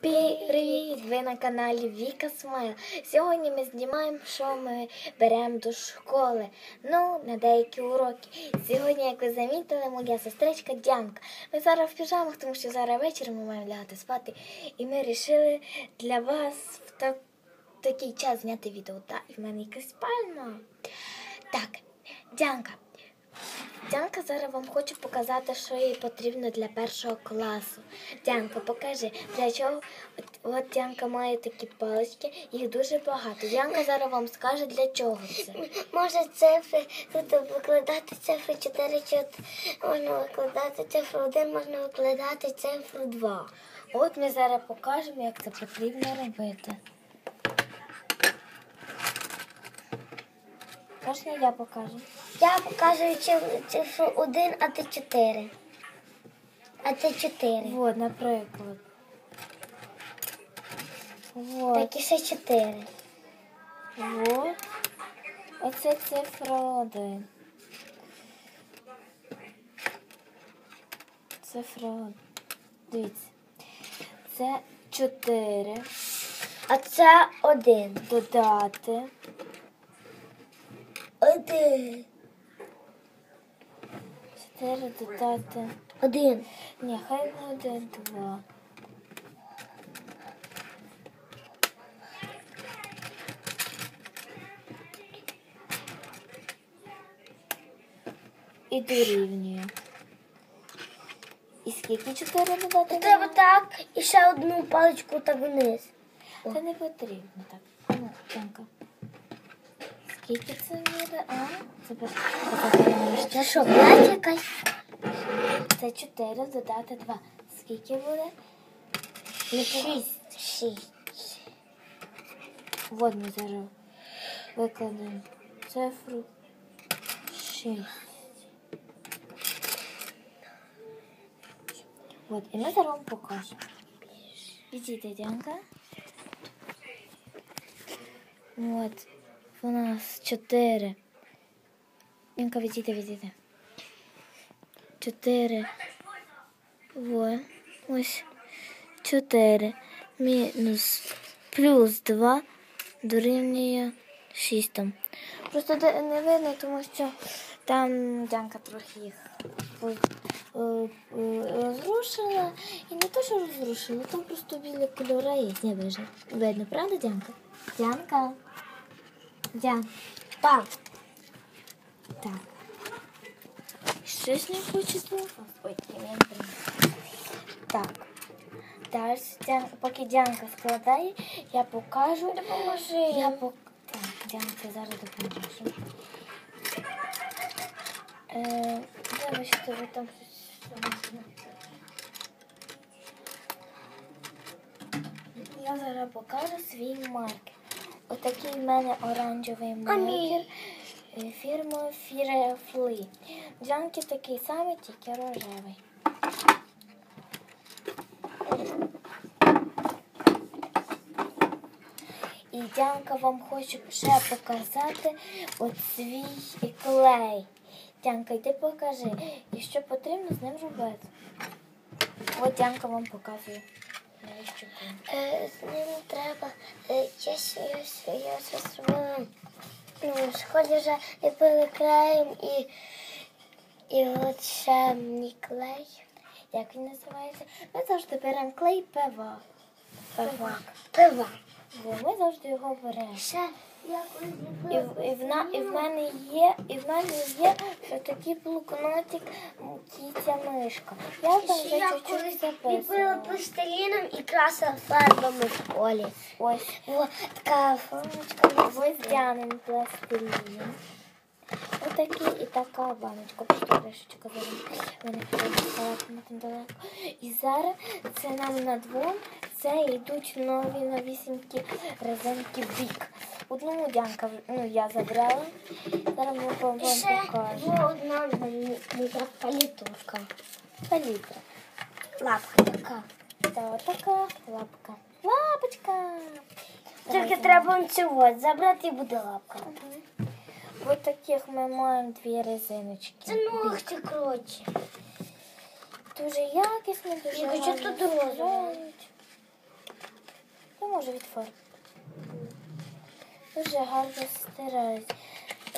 Привіт! Ви на каналі Віка Смайл. Сьогодні ми знімаємо, що ми беремо до школи. Ну, на деякі уроки. Сьогодні, як ви замітили, моя сестричка Дянка. Ми зараз в піжамах, тому що зараз вечір ми маємо лягати спати. І ми вирішили для вас в так- такий час зняти відео. Так, і в мене якась пальма. Так, Дянка. Дянка зараз вам хочу показати, що їй потрібно для першого класу. Дянка, покажи, для чого. От, от Дянка має такі палички, їх дуже багато. Дянка зараз вам скаже, для чого це. Може цифри, тут викладати цифри 4, 4, можна викладати цифру 1, можна викладати цифру 2. От ми зараз покажемо, як це потрібно робити. Можна я покажу? Я показую циф- цифру 1, а ти 4. А ти 4. От, наприклад. От. Так і ще 4. Вот. Оце цифра один. Цифра один. Дивіться. Це 4. А це 1. Додати. 1. 4 додати. 1. Ні, хай буде 2. І дорівнює. І скільки 4 додати? Треба так і ще одну паличку так вниз. Це не потрібно так. Ну, Тянка. Скільки це буде? А? Це без- це перемішча. Це що, 5 якась? Це 4 додати 2. Скільки буде? 6. 6. От ми зараз викладемо цифру 6. От, і ми зараз вам покажемо. Ідіть, Дянка. От, у Нас 4. Дянка, відійди, відійди. 4. Вот. Ось 4 мінус плюс 2 дорівнює 6 там. Просто не видно, тому що там Дянка трохи їх е, е, розрушила. І не то, що розрушила, там просто білі кольори є. Не видно. Видно, правда, Дянка? Дянка. Дян. Так. Так. Щось не хочеться. Ой, я не прийму. Так. Далі, Дян, поки Дянка складає, я покажу. Допоможи. Я пок... Так, Дянка зараз допоможу. Е, вибачте, ви там щось. Я зараз покажу свій маркер. Отакий в мене оранжевий маркер фірми Firefly. Джанки такий самий, тільки рожевий. І Дянка вам хочу ще показати от свій клей. Дянка, йди покажи, і що потрібно з ним робити. От Дянка вам показує. Е, з ним треба. Е, я зробила. Ну, в школі вже ліпили краєм і, і от ще мій клей. Як він називається? Ми завжди беремо клей пива. Пива. Пива. Бо ми завжди його беремо. І, в- і, в, і в мене є, і в мене є що такий блокнотик кітя мишка. Я там вже чуть-чуть записувала. пластиліном і красила фарбами в школі. Ось О, така формочка. ось Дянин Отакий і така баночка. Просто зараз. Мене там далеко. І зараз це нам на двом. Це йдуть нові новісінькі резинки бік. Одну Дянка, ну я забрала. Зараз ми вам І покажемо. є одна мікро палітурка. Палітра. Лапка така. Та така лапка. Лапочка. Тільки треба цю от забрати і буде лапка. Ось таких ми маємо дві резиночки. Це ногті коротше. Дуже якісні, дуже Я хочу тут розову. сідають. допоможу від фарб. Дуже гарно стираюсь.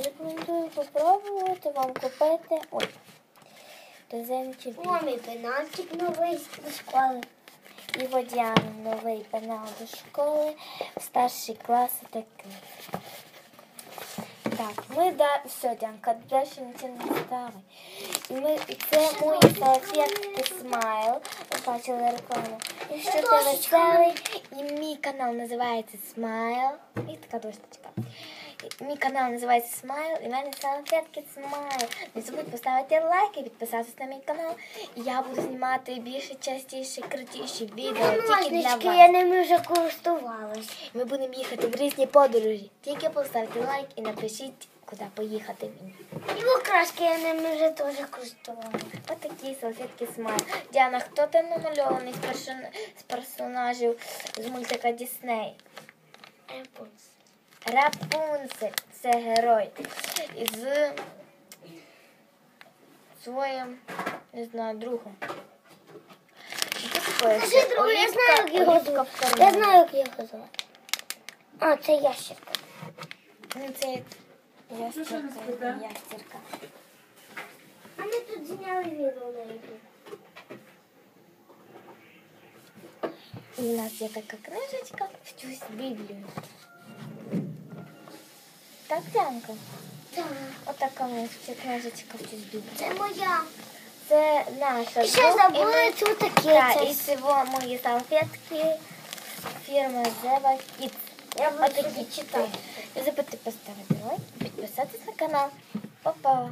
Рекомендую попробувати вам купити. Ой. Презентів. О, мій пенальтик новий з школи. І водяний новий пенал до школи. Старші класи такий. Так, ми да... все, Дянка, далі нічого не ставай. І ми... і це мої салфетки смайл. Ви бачили рекламу. Якщо ти веселий, і мій канал називається Смайл. І така дощечка. Мій канал називається Смайл, і в мене салфетки Смайл. Не забудь поставити лайк і підписатися на мій канал. Я буду знімати більше, частіше, крутіші відео тільки для вас. я ними вже користувалась. Ми будемо їхати в різні подорожі. Тільки поставте лайк і напишіть, куди поїхати. І окраски я ними вже теж користувалась. Ось такі салфетки смайл. Діана, хто там намальований з, персонажів з мультика Дісней? Рапунцель. Рапунцель це герой. Із своїм, не знаю, другом. Скажи другу, я знаю, як його звати. Я знаю, як його звати. А, це ящерка. Ну, це як ястірка. ястірка. А ми тут зняли відео на YouTube. В нас є така книжечка «Вчусь Біблію». Так, Дянка? Так. Отака у нас ця книжечка в Біблію». Це моя. Це наша. І ще забули тут таке. Так, це і цього мої салфетки фірми Зева Кіт. Я буду такі читати. Не забудьте поставити лайк, підписатись на канал. Па-па!